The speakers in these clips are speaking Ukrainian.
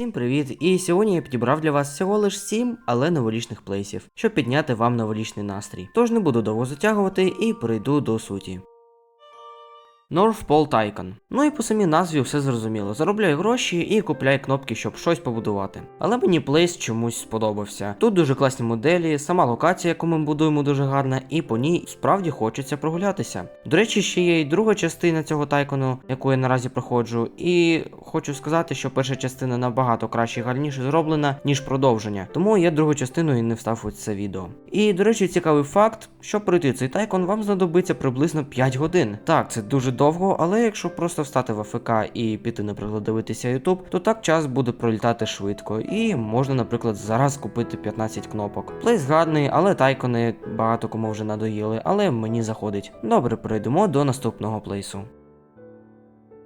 Всім привіт! І сьогодні я підібрав для вас всього лиш 7, але новорічних плейсів, щоб підняти вам новорічний настрій. Тож не буду довго затягувати і перейду до суті. North Pole Tycoon. Ну і по самій назві все зрозуміло. Заробляй гроші і купляй кнопки, щоб щось побудувати. Але мені плейс чомусь сподобався. Тут дуже класні моделі, сама локація, яку ми будуємо, дуже гарна, і по ній справді хочеться прогулятися. До речі, ще є й друга частина цього тайкону, яку я наразі проходжу. І хочу сказати, що перша частина набагато краще і гарніше зроблена, ніж продовження. Тому я другу частину і не встав у це відео. І, до речі, цікавий факт, щоб пройти цей тайкон, вам знадобиться приблизно 5 годин. Так, це дуже довго, але якщо просто встати в АФК і піти, наприклад, дивитися YouTube, то так час буде пролітати швидко. І можна, наприклад, зараз купити 15 кнопок. Плейс гарний, але тайкони багато кому вже надоїли, але мені заходить. Добре, перейдемо до наступного плейсу.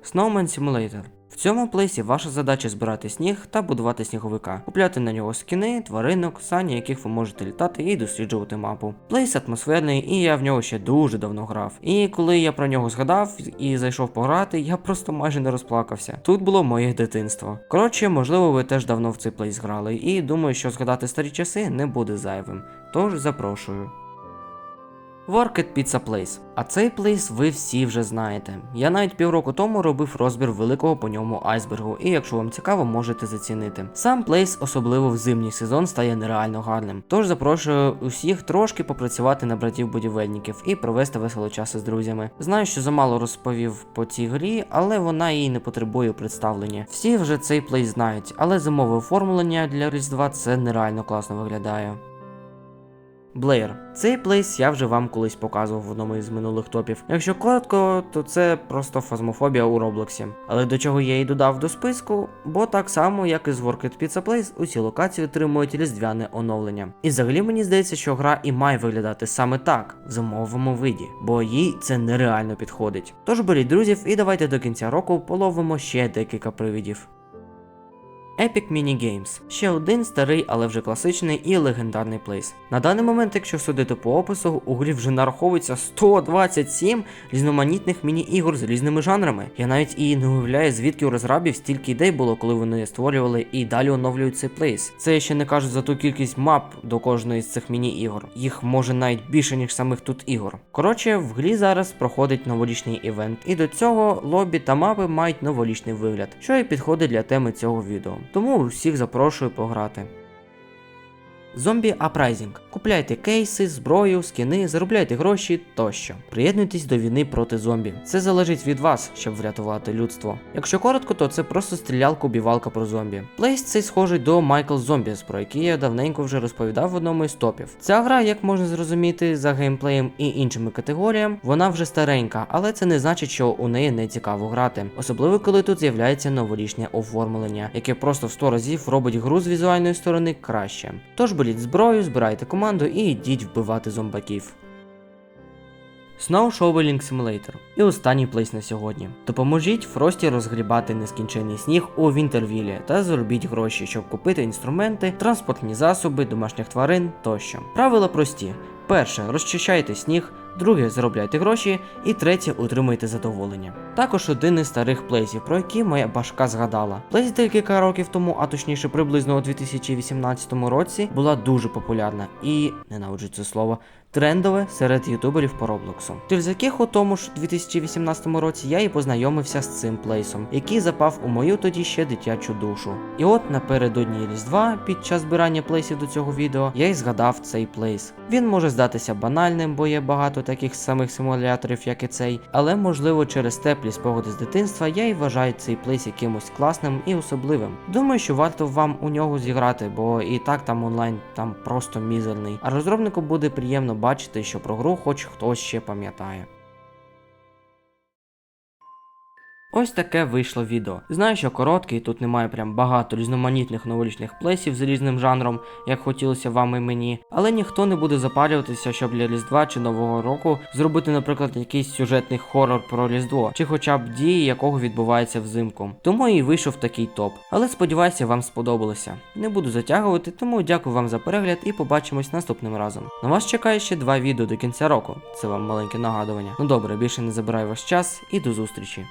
Snowman Simulator. В цьому плейсі ваша задача збирати сніг та будувати сніговика, купляти на нього скіни, тваринок, сані, яких ви можете літати і досліджувати мапу. Плейс атмосферний, і я в нього ще дуже давно грав. І коли я про нього згадав і зайшов пограти, я просто майже не розплакався. Тут було моє дитинство. Коротше, можливо, ви теж давно в цей плейс грали, і думаю, що згадати старі часи не буде зайвим. Тож запрошую. Worked Pizza Place. А цей плейс ви всі вже знаєте. Я навіть півроку тому робив розбір великого по ньому айсбергу, і якщо вам цікаво, можете зацінити. Сам плейс, особливо в зимній сезон, стає нереально гарним. Тож запрошую усіх трошки попрацювати на братів будівельників і провести весело часи з друзями. Знаю, що замало розповів по цій грі, але вона їй не потребує представлення. Всі вже цей плейс знають, але зимове оформлення для Різдва це нереально класно виглядає. Блеєр. Цей плейс я вже вам колись показував в одному із минулих топів. Якщо коротко, то це просто фазмофобія у Роблоксі. Але до чого я її додав до списку, бо так само, як і з Worked Pizza Place, усі локації отримують різдвяне оновлення. І взагалі мені здається, що гра і має виглядати саме так, в зимовому виді, бо їй це нереально підходить. Тож беріть друзів і давайте до кінця року половимо ще декілька привідів. Epic Mini Games. Ще один старий, але вже класичний і легендарний плейс. На даний момент, якщо судити по опису, у грі вже нараховується 127 різноманітних міні-ігор з різними жанрами. Я навіть і не уявляю, звідки у розрабів стільки ідей було, коли вони створювали і далі оновлюють цей плейс. Це я ще не кажу за ту кількість мап до кожної з цих міні-ігор. Їх може навіть більше, ніж самих тут ігор. Коротше, в грі зараз проходить новорічний івент, і до цього лобі та мапи мають новорічний вигляд, що і підходить для теми цього відео. Тому всіх запрошую пограти. Зомбі Апрайзінг. Купляйте кейси, зброю, скіни, заробляйте гроші тощо. Приєднуйтесь до війни проти зомбі. Це залежить від вас, щоб врятувати людство. Якщо коротко, то це просто стрілялка убівалка про зомбі. Плейс цей схожий до Michael Zombies, про який я давненько вже розповідав в одному із топів. Ця гра, як можна зрозуміти, за геймплеєм і іншими категоріями, вона вже старенька, але це не значить, що у неї не цікаво грати. Особливо коли тут з'являється новорічне оформлення, яке просто в 100 разів робить гру з візуальної сторони краще. Тож беріть зброю, збирайте команду і йдіть вбивати зомбаків. Snow Shoveling Simulator. І останній плейс на сьогодні. Допоможіть Фрості розгрібати нескінчений сніг у Вінтервілі та заробіть гроші, щоб купити інструменти, транспортні засоби, домашніх тварин тощо. Правила прості: перше розчищайте сніг. Друге, заробляйте гроші, і третє утримуйте задоволення. Також один із старих плейсів, про які моя башка згадала. Плейс декілька років тому, а точніше приблизно у 2018 році, була дуже популярна і ненавиджу це слово. Трендове серед ютуберів по Роблоксу. Тож з яких у тому ж 2018 році я і познайомився з цим плейсом, який запав у мою тоді ще дитячу душу. І от напередодні Різдва, під час збирання плейсів до цього відео, я й згадав цей плейс. Він може здатися банальним, бо є багато таких самих симуляторів, як і цей, але можливо через теплі спогади з дитинства я і вважаю цей плейс якимось класним і особливим. Думаю, що варто вам у нього зіграти, бо і так там онлайн там просто мізерний. А розробнику буде приємно бачити, що про гру хоч хтось ще пам'ятає. Ось таке вийшло відео. Знаю, що короткий, тут немає прям багато різноманітних новорічних плесів з різним жанром, як хотілося вам і мені, але ніхто не буде запалюватися, щоб для Різдва чи Нового року зробити, наприклад, якийсь сюжетний хорор про Різдво, чи хоча б дії, якого відбувається взимку. Тому і вийшов такий топ. Але сподіваюся, вам сподобалося. Не буду затягувати, тому дякую вам за перегляд і побачимось наступним разом. На вас чекає ще два відео до кінця року. Це вам маленьке нагадування. Ну добре, більше не забираю ваш час і до зустрічі.